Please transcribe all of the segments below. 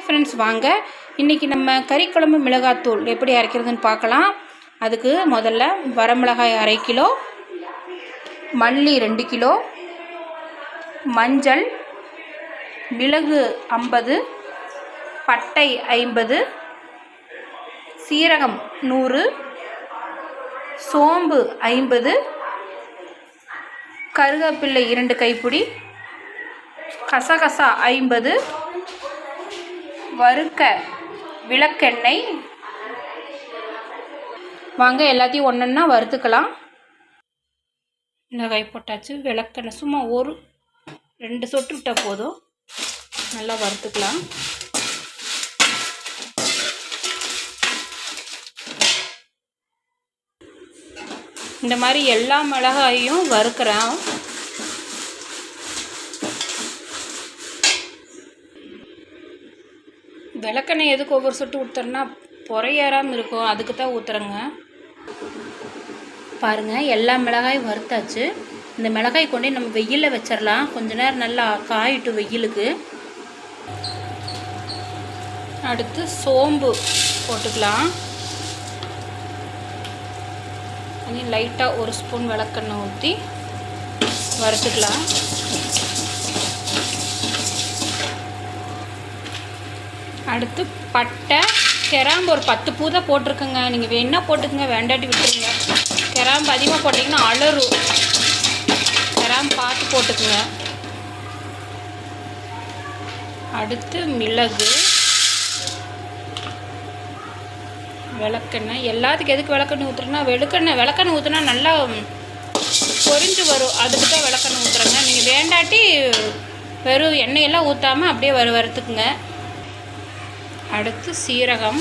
Hi friends வாங்க. இன்றைக்கி நம்ம கறிக்குழம்பு மிளகாத்தூள் எப்படி அரைக்கிறதுன்னு பார்க்கலாம். அதுக்கு முதல்ல வரமிளகாய் அரை கிலோ மல்லி ரெண்டு கிலோ மஞ்சள் மிளகு ஐம்பது பட்டை ஐம்பது சீரகம் நூறு சோம்பு ஐம்பது கருவேப்பிள்ளை இரண்டு கைப்பிடி கசகசா ஐம்பது வறுக்க விளக்கெண்ணெய். வாங்க எல்லாத்தையும் ஒன்றா வறுத்துக்கலாம். மிளகாய் போட்டாச்சு விளக்கெண்ணெய் சும்மா ஒரு ரெண்டு சொட்டு விட்டால் போதும். நல்லா வறுத்துக்கலாம். இந்த மாதிரி எல்லா மிளகாயும் வறுக்கிறேன். விளக்கெண்ணெய் எதுக்கு ஒவ்வொரு சொட்டு ஊற்றுறேன்னா பொறையேறாமல் இருக்கும். அதுக்கு தான் ஊற்றுறேங்க பாருங்கள் எல்லா மிளகாயும் வறுத்தாச்சு. இந்த மிளகாய் கொண்டு நம்ம வெயிலில் வச்சிடலாம் கொஞ்ச நேரம் நல்லா காயிட்டு வெயிலுக்கு. அடுத்து சோம்பு போட்டுக்கலாம். லைட்டாக ஒரு ஸ்பூன் விளக்கெண்ணெய் ஊற்றி வறுத்துக்கலாம். அடுத்து பட்டை கிராம்பு ஒரு பத்து பூ தான் போட்டிருக்குங்க. நீங்கள் வேணால் போட்டுக்குங்க வேண்டாட்டி விட்டுருங்க. கிராம்பு அதிகமாக போட்டிங்கன்னா அலரும் கிராம்பு பார்த்து போட்டுக்குங்க. அடுத்து மிளகு. விளக்கெண்ணெய். எல்லாத்துக்கும் எதுக்கு விளக்கெண்ணெய் ஊற்றுறேன்னா வெளுக்கெண்ணெய் விளக்கெண்ணெய் ஊற்றுனா நல்லா பொரிஞ்சு வரும். அதுக்கு தான் விளக்கெண்ணெய் ஊற்றுறேங்க நீங்கள் வேண்டாட்டி வெறும் எண்ணெயெல்லாம் ஊற்றாமல் அப்படியே வறு வறுத்துக்குங்க. அடுத்து சீரகம்.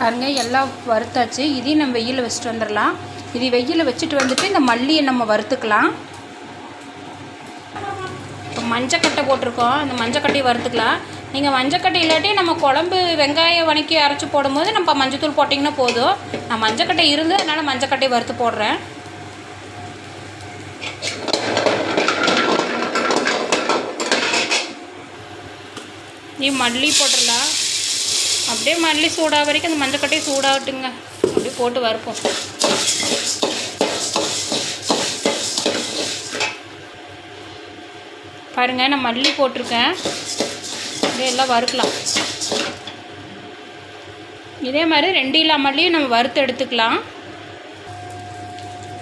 பாருங்க எல்லாம் வறுத்தாச்சு. இதையும் நம்ம வெயிலில் வச்சுட்டு வந்துடலாம். இது வெயிலில் வச்சுட்டு வந்துட்டு இந்த மல்லியை நம்ம வறுத்துக்கலாம். இப்போ மஞ்சக்கட்டை போட்டிருக்கோம். அந்த மஞ்சக்கட்டையை வறுத்துக்கலாம். நீங்கள் மஞ்சக்கட்டை இல்லாட்டி நம்ம குழம்பு வெங்காயம் வணக்கி அரைச்சி போடும்போது நம்ம மஞ்சத்தூள் போட்டிங்கன்னா போதும். நான் மஞ்சக்கட்டை இருந்து அதனால் மஞ்சக்கட்டையை வறுத்து போடுறேன். நீ மல்லி போட்டுடலாம் அப்படியே மல்லி சூடாக வரைக்கும் அந்த மஞ்சக்கட்டையை சூடாகட்டுங்க. அப்படியே போட்டு வறுப்போம். பாருங்கள் நான் மல்லி போட்டிருக்கேன். அப்படியே எல்லாம் வறுக்கலாம். இதே மாதிரி ரெண்டு கிலோ மல்லியும் நம்ம வறுத்து எடுத்துக்கலாம்.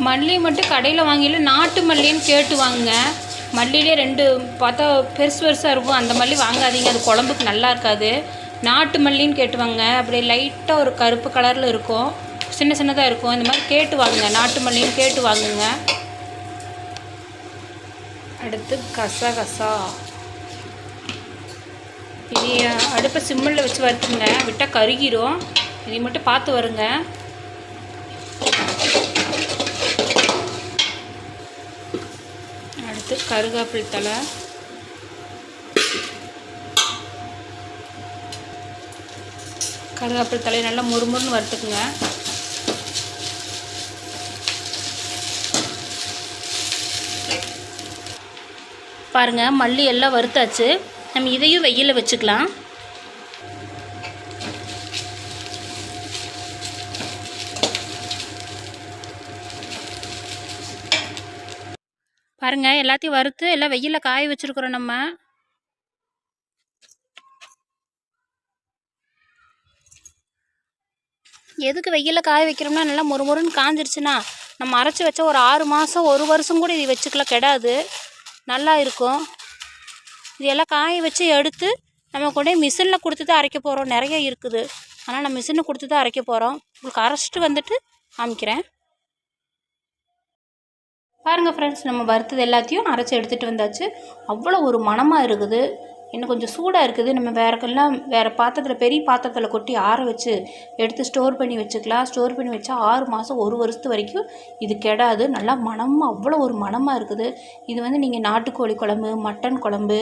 மல்லி மட்டும் கடையில் வாங்கில நாட்டு மல்லின்னு கேட்டு வாங்குங்க. மல்லியிலே ரெண்டு பார்த்தா பெருசு பெருசாக இருக்கும். அந்த மல்லி வாங்காதீங்க. அது குழம்புக்கு நல்லா இருக்காது. நாட்டு மல்லின்னு கேட்டு வாங்க அப்படியே லைட்டாக ஒரு கருப்பு கலரில் இருக்கும். சின்ன சின்னதாக இருக்கும். இந்த மாதிரி கேட்டு வாங்குங்க. நாட்டு மல்லின்னு கேட்டு வாங்குங்க. அடுத்து கசகசா. இனி அடுப்பை சிம்மில் வச்சு வறுத்துங்க விட்டால் கருகிரும். இதை மட்டும் பார்த்து வருங்க. அடுத்து கருகாப்பிள் தலை கருகாப்பிள் தலையை நல்லா முறுமுறுன்னு வறுத்துக்குங்க. பாருங்கள் மல்லி எல்லாம் வறுத்தாச்சு. நம்ம இதையும் வெயிலில் வச்சுக்கலாம். பாருங்கள் எல்லாத்தையும் வறுத்து எல்லாம் வெயிலில் காய வச்சுருக்குறோம் நம்ம. எதுக்கு வெயிலில் காய வைக்கிறோம்னா நல்லா முறுமுறுன்னு காஞ்சிருச்சுன்னா நம்ம அரைச்சி வச்சா ஒரு ஆறு மாதம் ஒரு வருஷம் கூட இது வச்சுக்கலாம் கெடாது. நல்லா இருக்கும். இது எல்லாம் காய வச்சு எடுத்து நம்ம கொண்டே மிஷினில் கொடுத்து தான் அரைக்க போகிறோம் நிறைய இருக்குது. ஆனால் நான் மிஷினை கொடுத்து தான் அரைக்க போகிறோம் உங்களுக்கு அரைச்சிட்டு வந்துட்டு காமிக்கிறேன். பாருங்கள் ஃப்ரெண்ட்ஸ் நம்ம வறுத்தது எல்லாத்தையும் அரைச்சி எடுத்துகிட்டு வந்தாச்சு. அவ்வளோ ஒரு மனமாக இருக்குது. இன்னும் கொஞ்சம் சூடாக இருக்குது. நம்ம வேறக்கெல்லாம் வேறு பாத்திரத்தில் பெரிய பாத்திரத்தில் கொட்டி ஆற வச்சு எடுத்து ஸ்டோர் பண்ணி வச்சுக்கலாம். ஸ்டோர் பண்ணி வச்சா ஆறு மாதம் ஒரு வருஷத்து வரைக்கும் இது கெடாது. நல்லா மணமாக அவ்வளோ ஒரு மணமாக இருக்குது. இது வந்து நீங்கள் நாட்டுக்கோழி குழம்பு மட்டன் குழம்பு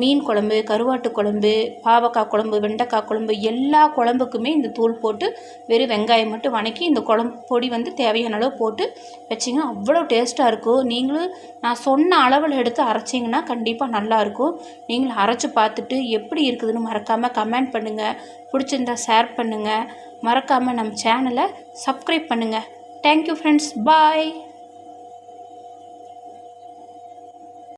மீன் குழம்பு கருவாட்டு குழம்பு பாவக்காய் குழம்பு வெண்டைக்காய் குழம்பு எல்லா குழம்புக்குமே இந்த தூள் போட்டு வெறும் வெங்காயம் மட்டும் வணக்கி இந்த குழம்பு பொடி வந்து தேவையான அளவு போட்டு வச்சிங்க அவ்வளோ டேஸ்ட்டாக இருக்கும். நீங்களும் நான் சொன்ன அளவில் எடுத்து அரைச்சிங்கன்னா கண்டிப்பாக நல்லாயிருக்கும் நீங்களும் அரைச்சி பார்த்துட்டு எப்படி இருக்குதுன்னு மறக்காமல் கமெண்ட் பண்ணுங்கள் பிடிச்சிருந்தா ஷேர் பண்ணுங்கள் மறக்காமல் நம்ம சேனலை சப்ஸ்கிரைப் பண்ணுங்கள் தேங்க்யூ ஃப்ரெண்ட்ஸ் பாய்